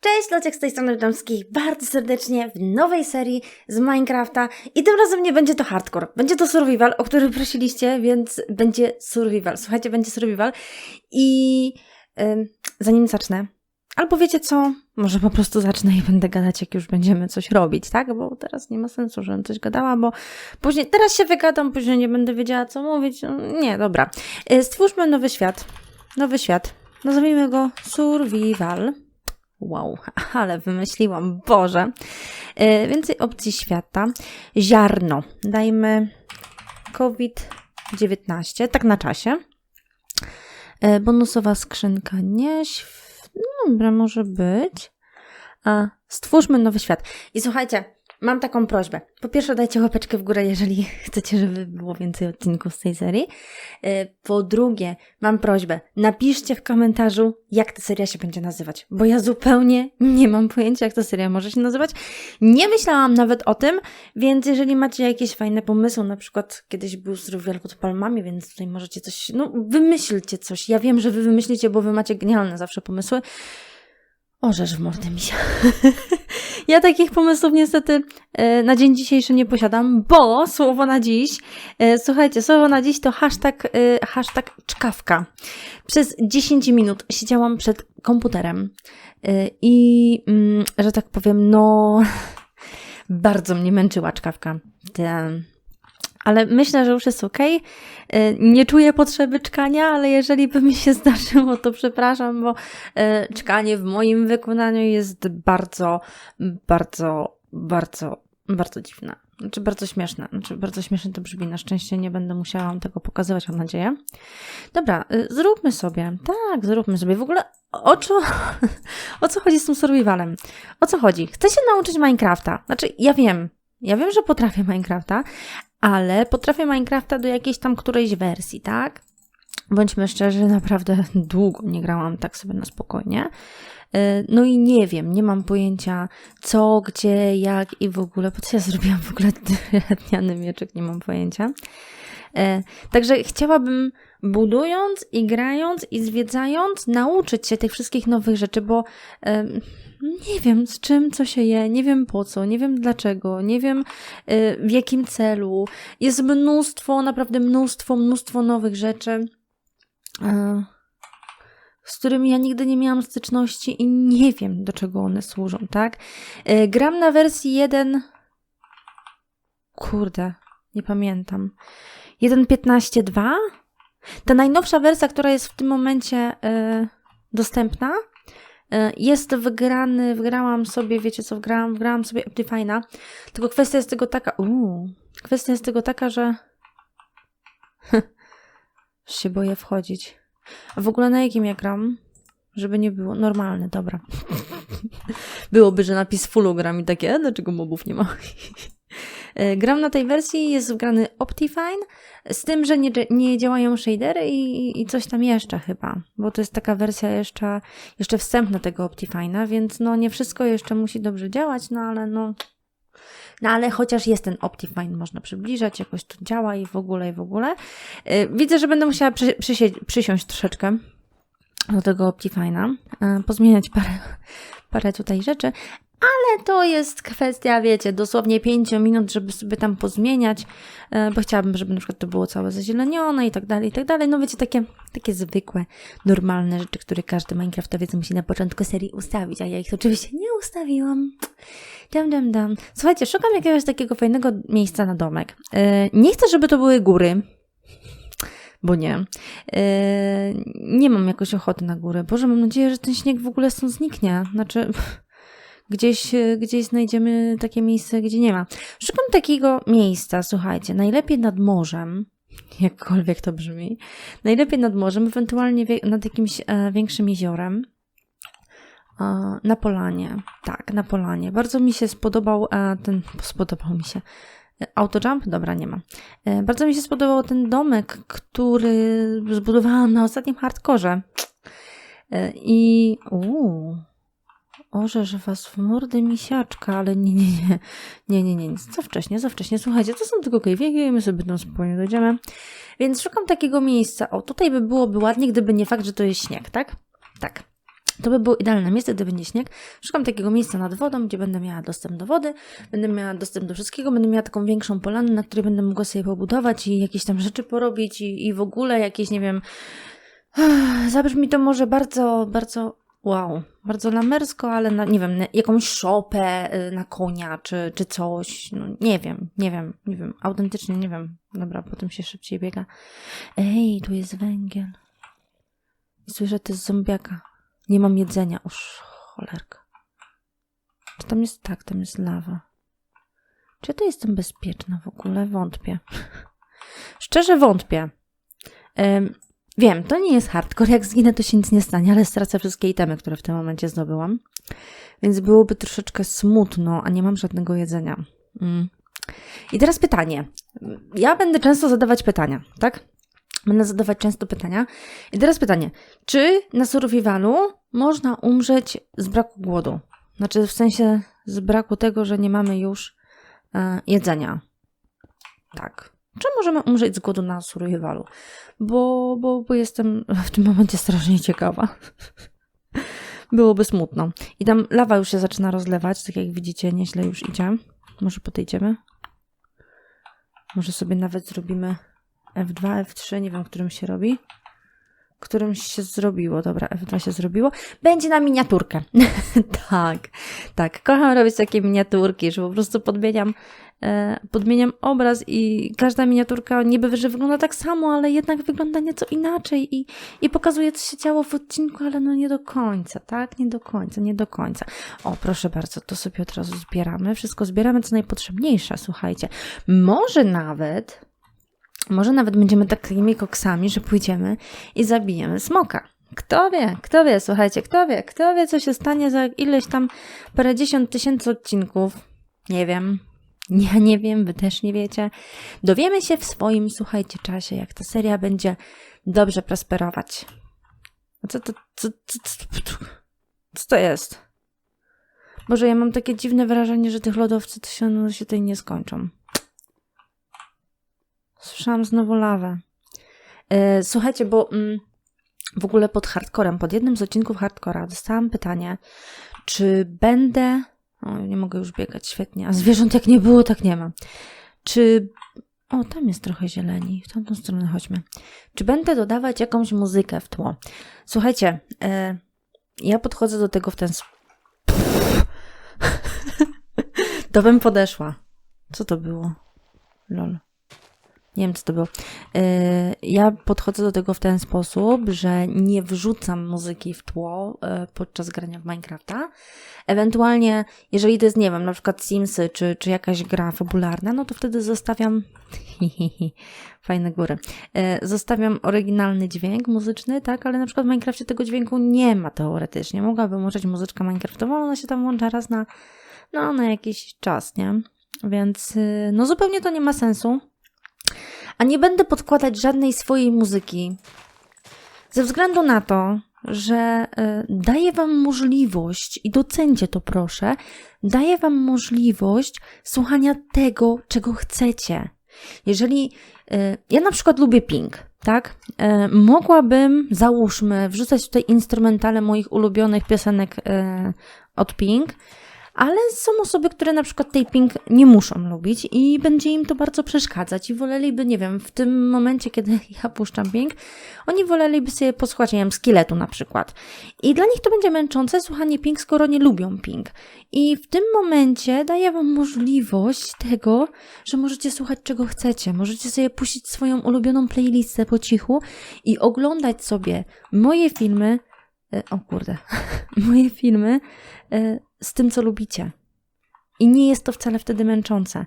Cześć, Lociek z tej strony witam wszystkich bardzo serdecznie w nowej serii z Minecrafta i tym razem nie będzie to hardcore, będzie to survival, o który prosiliście, więc będzie survival. Słuchajcie, będzie survival i ym, zanim zacznę, albo wiecie co, może po prostu zacznę i będę gadać, jak już będziemy coś robić, tak? Bo teraz nie ma sensu, żebym coś gadała, bo później, teraz się wygadam, później nie będę wiedziała, co mówić. Nie, dobra. Y, Stwórzmy nowy świat. Nowy świat. Nazwijmy go survival. Wow, ale wymyśliłam, Boże. E, więcej opcji świata. Ziarno. Dajmy COVID-19, tak na czasie. E, bonusowa skrzynka nie. św- no Dobra, może być. A, stwórzmy nowy świat. I słuchajcie, mam taką prośbę. Po pierwsze, dajcie łapeczkę w górę, jeżeli chcecie, żeby było więcej odcinków z tej serii. E, Po drugie, mam prośbę, napiszcie w komentarzu, jak ta seria się będzie nazywać, bo ja zupełnie nie mam pojęcia, jak ta seria może się nazywać. Nie myślałam nawet o tym, więc jeżeli macie jakieś fajne pomysły, na przykład kiedyś był survival pod palmami, więc tutaj możecie coś, no wymyślcie coś. Ja wiem, że wy wymyślicie, bo wy macie genialne zawsze pomysły. Orzesz w mordę mi się. ja takich pomysłów niestety e, na dzień dzisiejszy nie posiadam, bo słowo na dziś, e, słuchajcie, słowo na dziś to hashtag, e, hashtag czkawka. Przez 10 minut siedziałam przed komputerem i, mm, że tak powiem, no, bardzo mnie męczyła czkawka. Ten. Ale myślę, że już jest ok. Nie czuję potrzeby czkania, ale jeżeli by mi się zdarzyło, to przepraszam, bo e, czkanie w moim wykonaniu jest bardzo, bardzo, bardzo, bardzo dziwne. Znaczy bardzo śmieszne. Znaczy bardzo śmiesznie to brzmi. Na szczęście nie będę musiała wam tego pokazywać, mam nadzieję. Dobra, y, zróbmy sobie. Tak, zróbmy sobie. W ogóle o co, o co chodzi z tym survivalem? O co chodzi? Chcę się nauczyć Minecrafta. Znaczy, ja wiem, ja wiem, że potrafię Minecrafta, ale potrafię Minecrafta do jakiejś tam którejś wersji, tak? Bądźmy szczerzy, naprawdę długo nie grałam tak sobie na spokojnie. E, No i nie wiem, nie mam pojęcia co, gdzie, jak i w ogóle. Po co ja zrobiłam w ogóle drewniany mieczek, nie mam pojęcia. E, Także chciałabym budując i grając i zwiedzając nauczyć się tych wszystkich nowych rzeczy, bo em, nie wiem z czym, co się je, nie wiem po co, nie wiem dlaczego, nie wiem e, w jakim celu. Jest mnóstwo, naprawdę mnóstwo, mnóstwo nowych rzeczy, e, z którymi ja nigdy nie miałam styczności i nie wiem do czego one służą, tak? E, Gram na wersji 1. Kurde, nie pamiętam. 1.15.2? Ta najnowsza wersja, która jest w tym momencie e, dostępna, e, jest wgrany, wgrałam sobie, wiecie co wgrałam? Wgrałam sobie Optifine'a. Tylko kwestia jest tego taka, uuu, kwestia jest tego taka, że się boję wchodzić. A w ogóle na jakim ja gram? Żeby nie było. Normalne, dobra. Byłoby, że napis fullu gram i takie, "E, dlaczego mobów nie ma? E, Gram na tej wersji, jest wgrany Optifine, z tym, że nie, nie działają shadery i, i coś tam jeszcze chyba, bo to jest taka wersja jeszcze, jeszcze wstępna tego Optifine'a, więc no nie wszystko jeszcze musi dobrze działać, no ale no... No ale chociaż jest ten Optifine, można przybliżać, jakoś to działa i w ogóle, i w ogóle. E, Widzę, że będę musiała przy, przysie- przysiąść troszeczkę do tego Optifine'a, e, pozmieniać parę, parę tutaj rzeczy, ale to jest kwestia, wiecie, dosłownie 5 minut, żeby sobie tam pozmieniać, e, bo chciałabym, żeby na przykład to było całe zazielenione i tak dalej, i tak dalej. No wiecie, takie, takie zwykłe, normalne rzeczy, które każdy Minecraftowiec musi na początku serii ustawić, a ja ich oczywiście nie ustawiłam. Dam, dam, dam. Słuchajcie, szukam jakiegoś takiego fajnego miejsca na domek. E, Nie chcę, żeby to były góry, bo nie. E, Nie mam jakoś ochoty na górę. Boże, mam nadzieję, że ten śnieg w ogóle stąd zniknie. Znaczy, gdzieś, e, gdzieś znajdziemy takie miejsce, gdzie nie ma. Szukam takiego miejsca, słuchajcie, najlepiej nad morzem, jakkolwiek to brzmi, najlepiej nad morzem, ewentualnie nad jakimś e, większym jeziorem. Na polanie, tak, na polanie. Bardzo mi się spodobał e, ten, spodobał mi się. E, Autojump? Dobra, nie ma. Bardzo mi się spodobał ten domek, który zbudowałam na ostatnim hardkorze. I uuu, orzesz was w mordę misiaczka, ale nie, nie, nie, nie, nie, nie, nie, za wcześnie, za wcześnie. Słuchajcie, to są tylko kejwiegi, my sobie tam spokojnie dojdziemy. Więc szukam takiego miejsca. O, tutaj by byłoby ładnie, gdyby nie fakt, że to jest śnieg, tak? Tak. To by było idealne miejsce, gdy będzie śnieg. Szukam takiego miejsca nad wodą, gdzie będę miała dostęp do wody, będę miała dostęp do wszystkiego, będę miała taką większą polanę, na której będę mogła sobie pobudować i jakieś tam rzeczy porobić i, i w ogóle jakieś, nie wiem, zabrzmi to może bardzo, bardzo wow, bardzo lamersko, ale na, nie wiem, na jakąś szopę y, na konia czy, czy coś. No, nie wiem, nie wiem, nie wiem, autentycznie nie wiem. Dobra, potem się szybciej biega. Ej, tu jest węgiel. I słyszę, to jest zombiaka. Nie mam jedzenia. Uż, cholerka. Czy tam jest, tak, tam jest lawa. Czy ja tu jestem bezpieczna w ogóle? Wątpię. Szczerze wątpię. Ym, Wiem, to nie jest hardcore. Jak zginę, to się nic nie stanie, ale stracę wszystkie itemy, które w tym momencie zdobyłam. Więc byłoby troszeczkę smutno, a nie mam żadnego jedzenia. Mm. I teraz pytanie. Ja będę często zadawać pytania, tak? Będę zadawać często pytania. I teraz pytanie. Czy na survivalu można umrzeć z braku głodu? Znaczy w sensie z braku tego, że nie mamy już e, jedzenia. Tak. Czy możemy umrzeć z głodu na survivalu? Bo, bo, bo jestem w tym momencie strasznie ciekawa. Byłoby smutno. I tam lawa już się zaczyna rozlewać, tak jak widzicie, nieźle już idzie. Może podejdziemy? Może sobie nawet zrobimy F2, F3, nie wiem, którym się robi. Którymś się zrobiło, dobra, F2 się zrobiło. Będzie na miniaturkę. tak, tak. Kocham robić takie miniaturki, że po prostu podmieniam E, podmieniam obraz i każda miniaturka niby, że wygląda tak samo, ale jednak wygląda nieco inaczej i, i pokazuje, co się działo w odcinku, ale no nie do końca, tak? Nie do końca, nie do końca. O, proszę bardzo, to sobie od razu zbieramy. Wszystko zbieramy, co najpotrzebniejsze, słuchajcie. Może nawet, może nawet będziemy takimi koksami, że pójdziemy i zabijemy smoka. Kto wie, kto wie, słuchajcie, kto wie, kto wie, co się stanie za ileś tam parędziesiąt tysięcy odcinków. Nie wiem, ja nie wiem, wy też nie wiecie. Dowiemy się w swoim, słuchajcie, czasie, jak ta seria będzie dobrze prosperować. Co to, co, co, co, co to jest? Boże, ja mam takie dziwne wrażenie, że tych lodowcy to się, no, się tutaj nie skończą. Słyszałam znowu lawę. E, słuchajcie, bo mm, w ogóle pod hardcorem, pod jednym z odcinków hardcora dostałam pytanie, czy będę o, nie mogę już biegać, świetnie. A zwierząt jak nie było, tak nie ma. Czy... O, tam jest trochę zieleni. W tamtą stronę chodźmy. Czy będę dodawać jakąś muzykę w tło? Słuchajcie, e, ja podchodzę do tego w ten sposób. to bym podeszła. Co to było? Lol. Nie wiem, co to było. E, ja podchodzę do tego w ten sposób, że nie wrzucam muzyki w tło e, podczas grania w Minecrafta. Ewentualnie, jeżeli to jest, nie wiem, na przykład Simsy, czy, czy jakaś gra fabularna, no to wtedy zostawiam. Fajne góry. E, zostawiam oryginalny dźwięk muzyczny, tak, ale na przykład w Minecrafcie tego dźwięku nie ma teoretycznie. Mogłabym użyć muzyczkę Minecraftową, ona się tam włącza raz na, no, na jakiś czas, nie? Więc, y, no, zupełnie to nie ma sensu a nie będę podkładać żadnej swojej muzyki. Ze względu na to, że y, daję Wam możliwość, i docencie to proszę, daję Wam możliwość słuchania tego, czego chcecie. Jeżeli y, ja na przykład lubię Pink, tak? Y, mogłabym, załóżmy, wrzucać tutaj instrumentale moich ulubionych piosenek od Pink ale są osoby, które na przykład taping nie muszą lubić i będzie im to bardzo przeszkadzać i woleliby, nie wiem, w tym momencie, kiedy ja puszczam ping, oni woleliby sobie posłuchać, nie wiem, skeletu na przykład. I dla nich to będzie męczące słuchanie ping, skoro nie lubią ping. I w tym momencie daję Wam możliwość tego, że możecie słuchać czego chcecie. Możecie sobie puścić swoją ulubioną playlistę po cichu i oglądać sobie moje filmy, e, o kurde, moje filmy e, z tym, co lubicie. I nie jest to wcale wtedy męczące.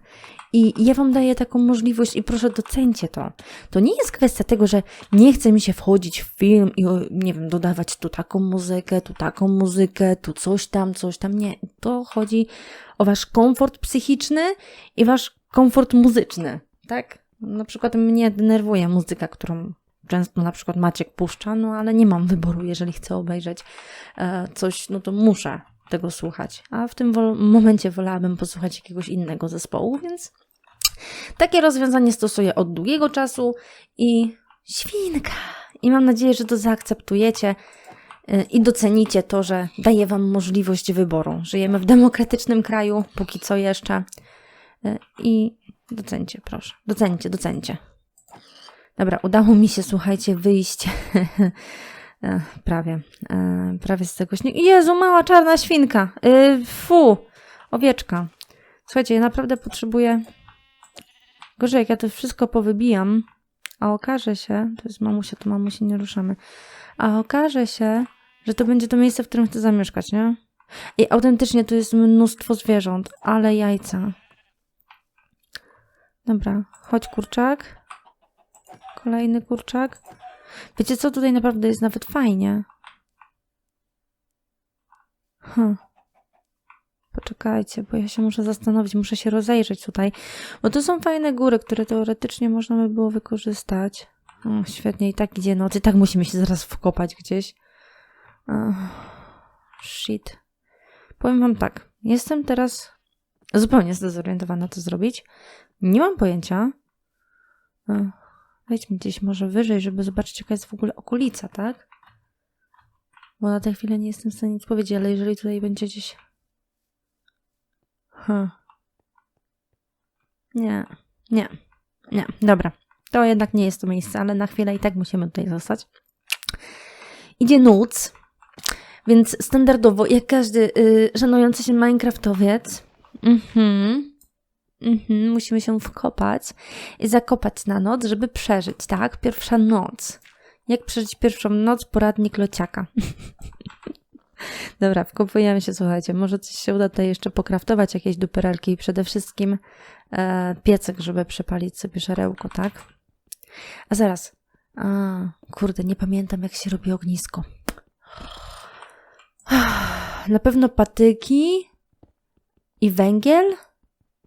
I ja Wam daję taką możliwość i proszę docencie to. To nie jest kwestia tego, że nie chce mi się wchodzić w film i, nie wiem, dodawać tu taką muzykę, tu taką muzykę, tu coś tam, coś tam. Nie. To chodzi o Wasz komfort psychiczny i Wasz komfort muzyczny, tak? Na przykład mnie denerwuje muzyka, którą często na przykład Maciek puszcza, no ale nie mam wyboru, jeżeli chcę obejrzeć e, coś, no to muszę tego słuchać. A w tym momencie wolałabym posłuchać jakiegoś innego zespołu, więc takie rozwiązanie stosuję od długiego czasu i świnka. I mam nadzieję, że to zaakceptujecie. y, i docenicie to, że daję Wam możliwość wyboru. Żyjemy w demokratycznym kraju, póki co jeszcze. Y, I docencie, proszę. Docencie, docencie. Dobra, udało mi się, słuchajcie, wyjść. E, prawie. E, prawie z tego śniegu. Jezu, mała czarna świnka. Y, fu, owieczka. Słuchajcie, ja naprawdę potrzebuję. Gorzej, jak ja to wszystko powybijam, a okaże się, to jest mamusia, to mamusi nie ruszamy, a okaże się, że to będzie to miejsce, w którym chcę zamieszkać, nie? I autentycznie tu jest mnóstwo zwierząt, ale jajca. Dobra, chodź kurczak. Kolejny kurczak. Wiecie co, tutaj naprawdę jest nawet fajnie. Hm. Poczekajcie, bo ja się muszę zastanowić, muszę się rozejrzeć tutaj, bo to są fajne góry, które teoretycznie można by było wykorzystać. O, świetnie, i tak idzie noc, i tak musimy się zaraz wkopać gdzieś. Ugh, shit. Powiem wam tak, jestem teraz zupełnie zdezorientowana, co zrobić. Nie mam pojęcia. Ugh, Wejdźmy gdzieś może wyżej, żeby zobaczyć, jaka jest w ogóle okolica, tak? Bo na tę chwilę nie jestem w stanie nic powiedzieć, ale jeżeli tutaj będzie gdzieś Hmm. Nie, nie, nie. Dobra. To jednak nie jest to miejsce, ale na chwilę i tak musimy tutaj zostać. Idzie noc, więc standardowo, jak każdy y, szanujący się Minecraftowiec, mhm, mhm, musimy się wkopać i zakopać na noc, żeby przeżyć, tak? Pierwsza noc. Jak przeżyć pierwszą noc? Poradnik lociaka. Dobra, wkopujemy się, słuchajcie. Może coś się uda tutaj jeszcze pokraftować, jakieś duperelki i przede wszystkim e, piecek, żeby przepalić sobie żarełko, tak? A zaraz. A, kurde, nie pamiętam, jak się robi ognisko. Na pewno patyki i węgiel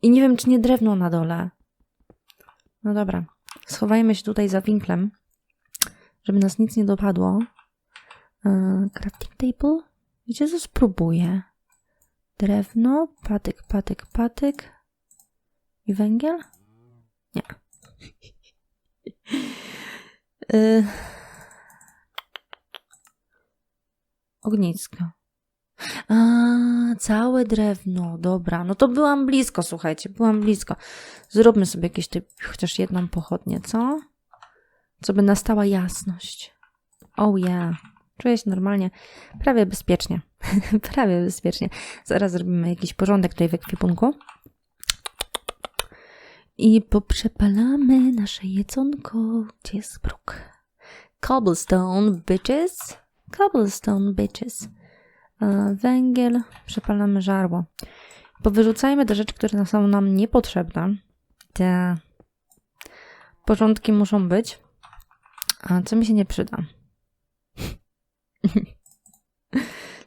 i nie wiem, czy nie drewno na dole. No dobra, schowajmy się tutaj za winklem, żeby nas nic nie dopadło. E, crafting table. Wiecie co? Spróbuję. Drewno, patyk, patyk, patyk i węgiel? Nie. y... Ognisko. A, całe drewno, dobra. No to byłam blisko, słuchajcie, byłam blisko. Zróbmy sobie jakieś typ, chociaż jedną pochodnię, co? Co by nastała jasność. Oh yeah. Czuję się normalnie, prawie bezpiecznie. prawie bezpiecznie. Zaraz zrobimy jakiś porządek tutaj w ekwipunku. I poprzepalamy nasze jedzonko. Gdzie jest bruk? Cobblestone, bitches. Cobblestone, bitches. E, węgiel. Przepalamy żarło. Powyrzucajmy te rzeczy, które są nam niepotrzebne. Te porządki muszą być. A co mi się nie przyda?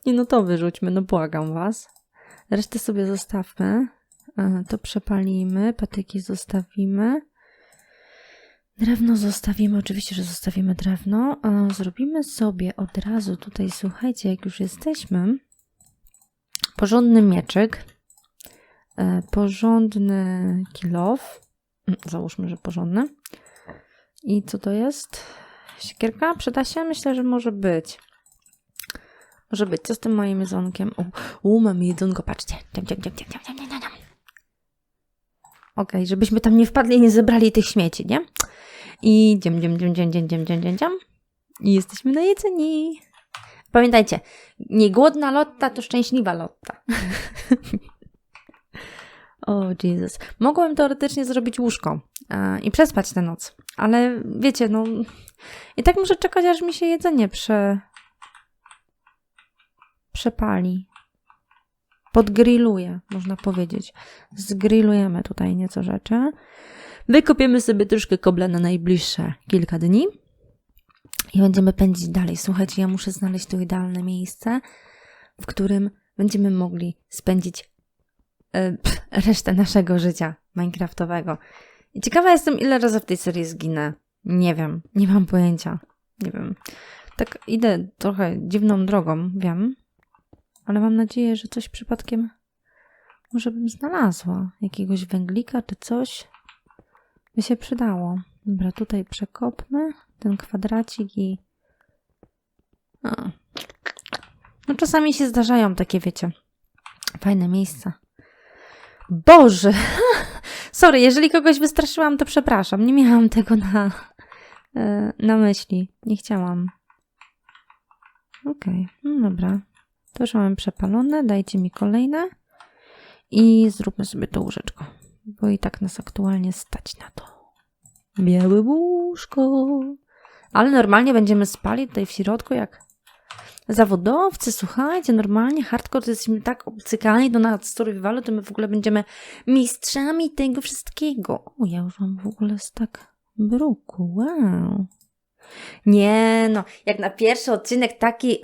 Nie no to wyrzućmy, no błagam was. Resztę sobie zostawmy. E, to przepalimy, patyki zostawimy. Drewno zostawimy, oczywiście, że zostawimy drewno. Zrobimy sobie od razu tutaj, słuchajcie, jak już jesteśmy, porządny mieczyk, e, porządny kilof. Mm, załóżmy, że porządny. I co to jest? Siekierka? Przyda się? Myślę, że może być. Może być. Co z tym moim jedzonkiem? U, mamy jedzonko, patrzcie. Dziam, żebyśmy tam nie wpadli i nie zebrali tych śmieci, nie? I dziam, dziam, dziam, dziam, dziam, dziam, dziam, dziam, dziam. I jesteśmy najedzeni. Pamiętajcie, nie głodna Lotta to szczęśliwa Lotta. o oh, Jezus. Mogłem teoretycznie zrobić łóżko e, i przespać tę noc, ale wiecie, no i tak muszę czekać, aż mi się jedzenie prze, przepali. Podgrilluje, można powiedzieć. Zgrillujemy tutaj nieco rzeczy. Wykopiemy sobie troszkę kobla na najbliższe kilka dni i będziemy pędzić dalej. Słuchajcie, ja muszę znaleźć to idealne miejsce, w którym będziemy mogli spędzić e, resztę naszego życia Minecraftowego. I ciekawa jestem, ile razy w tej serii zginę. Nie wiem, nie mam pojęcia. Nie wiem. Tak idę trochę dziwną drogą, wiem, ale mam nadzieję, że coś przypadkiem może bym znalazła. Jakiegoś węglika czy coś by się przydało. Dobra, tutaj przekopmy ten kwadracik i... O, No czasami się zdarzają takie, wiecie, fajne miejsca. Boże! Sorry, jeżeli kogoś wystraszyłam, to przepraszam. Nie miałam tego na, e, na myśli. Nie chciałam. Okej, no dobra. To już mamy przepalone. Dajcie mi kolejne. I zróbmy sobie to łóżeczko. Bo i tak nas aktualnie stać na to. Białe łóżko. Ale normalnie będziemy spali tutaj w środku jak zawodowcy, słuchajcie, normalnie hardcore to jesteśmy tak obcykani do nas survivalu, to my w ogóle będziemy mistrzami tego wszystkiego. O, ja już mam w ogóle tak bruku, wow. Nie, no, jak na pierwszy odcinek taki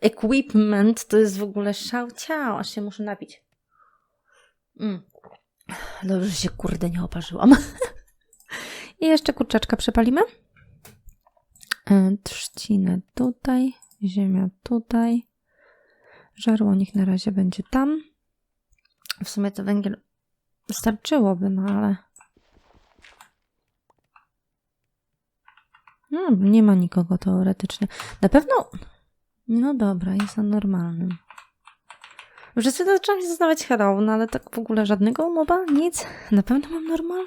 equipment, to jest w ogóle szał ciał, aż się muszę napić. Mm. Dobrze, się kurde nie oparzyłam. I jeszcze kurczaczka przepalimy. E, Trzcinę tutaj, ziemia tutaj. Żarło niech na razie będzie tam. W sumie to węgiel wystarczyłoby, no ale... No, nie ma nikogo teoretycznie. Na pewno... No dobra, jest na normalnym. Już sobie zaczęłam się zastanawiać, hello, no ale tak w ogóle żadnego moba? Nic? Na pewno mam normal?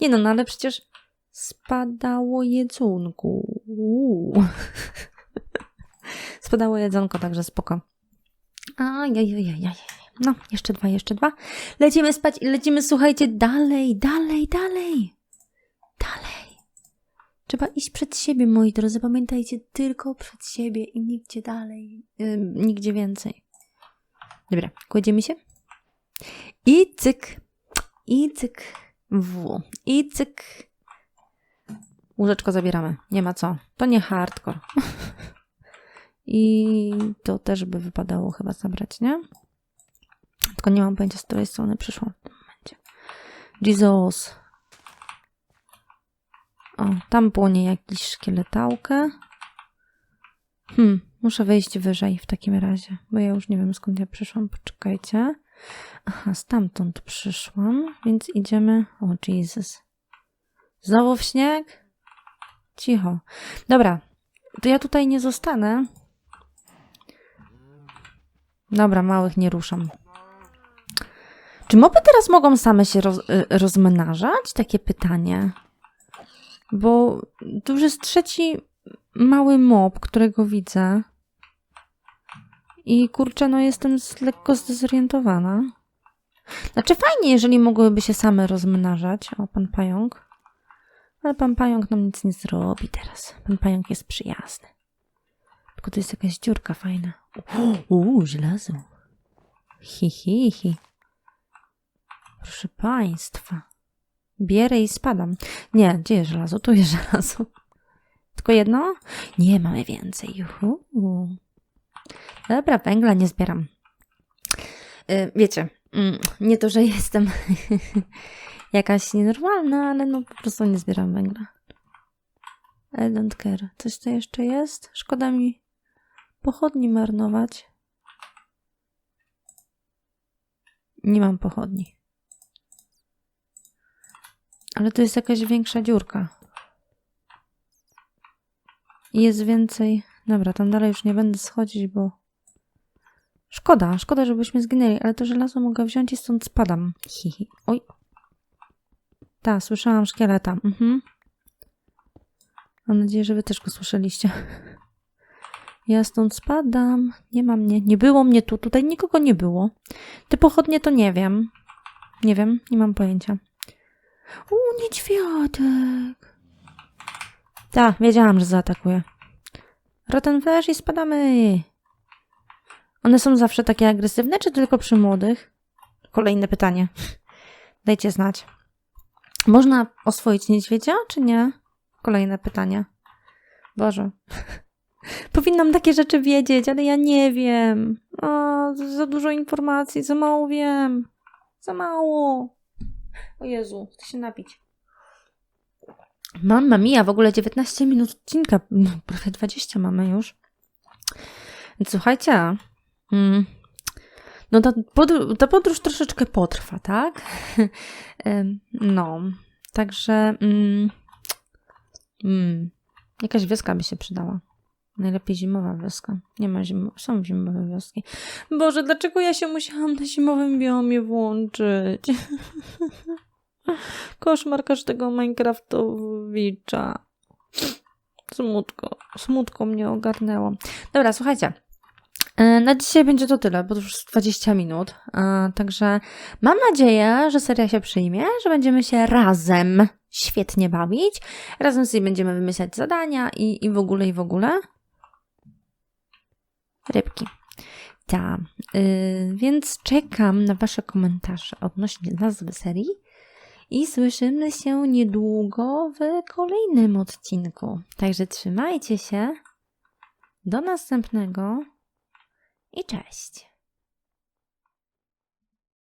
Nie no, no ale przecież spadało jedzonku. Spadało jedzonko, także spoko. Ajajajajaj. No, jeszcze dwa, jeszcze dwa. Lecimy spać i lecimy, słuchajcie, dalej, dalej, dalej. Dalej. Trzeba iść przed siebie, moi drodzy. Pamiętajcie, tylko przed siebie i nigdzie dalej, yy, nigdzie więcej. Dobra, kładziemy się. I cyk. I cyk. W. I cyk. Łóżeczko zabieramy. Nie ma co. To nie hardcore. I to też by wypadało chyba zabrać, nie? Tylko nie mam pojęcia, z której strony przyszło w tym momencie. Jesus. O, tam płonie jakiś szkieletałkę. Hmm, muszę wejść wyżej w takim razie, bo ja już nie wiem skąd ja przyszłam. Poczekajcie. Aha, stamtąd przyszłam, więc idziemy. O, Jesus. Znowu w śnieg? Cicho. Dobra, to ja tutaj nie zostanę. Dobra, małych nie ruszam. Czy moby teraz mogą same się roz, y, rozmnażać? Takie pytanie. Bo to już jest trzeci mały mob, którego widzę. I kurczę, no jestem lekko zdezorientowana. Znaczy fajnie, jeżeli mogłyby się same rozmnażać. O, pan pająk. Ale pan pająk nam nic nie zrobi teraz. Pan pająk jest przyjazny. Tylko to jest jakaś dziurka fajna. Uuu, żelazo. Hi, hi, hi. Proszę państwa. Bierę i spadam. Nie, gdzie jest żelazo? Tu jest żelazo. Tylko jedno? Nie, mamy więcej. Juhu. Dobra, węgla nie zbieram. Yy, wiecie, yy, nie to, że jestem jakaś nienormalna, ale no po prostu nie zbieram węgla. I don't care. Coś to jeszcze jest? Szkoda mi pochodni marnować. Nie mam pochodni. Ale to jest jakaś większa dziurka. Jest więcej. Dobra, tam dalej już nie będę schodzić, bo. Szkoda, szkoda, żebyśmy zginęli, ale to żelazo mogę wziąć i stąd spadam. Hihi. Oj. Ta, słyszałam szkieleta. Mhm. Mam nadzieję, że wy też go słyszeliście. Ja stąd spadam. Nie ma mnie. Nie było mnie tu. Tutaj nikogo nie było. Te pochodnie to nie wiem. Nie wiem. Nie mam pojęcia. U, niedźwiadek. Tak, wiedziałam, że zaatakuje. Rotten i spadamy. One są zawsze takie agresywne, czy tylko przy młodych? Kolejne pytanie. Dajcie znać. Można oswoić niedźwiedzia, czy nie? Kolejne pytanie. Boże. Powinnam takie rzeczy wiedzieć, ale ja nie wiem. O, za dużo informacji, za mało wiem. Za mało. O Jezu, chcę się napić. Mamma mia, w ogóle 19 minut odcinka, no, prawie 20 mamy już. Słuchajcie, mm, no ta podróż, ta podróż troszeczkę potrwa, tak? no, także mm, mm, jakaś wioska by się przydała. Najlepiej zimowa wioska. Nie ma zimo... Są zimowe wioski. Boże, dlaczego ja się musiałam na zimowym biomie włączyć? Koszmar każdego Minecraftowicza. Smutko. Smutko mnie ogarnęło. Dobra, słuchajcie. E, Na dzisiaj będzie to tyle, bo to już jest 20 minut. E, Także mam nadzieję, że seria się przyjmie, że będziemy się razem świetnie bawić. Razem sobie będziemy wymyślać zadania i, i w ogóle, i w ogóle. Rybki. Tak. Y, więc czekam na Wasze komentarze odnośnie nazwy serii i słyszymy się niedługo w kolejnym odcinku. Także trzymajcie się. Do następnego i cześć.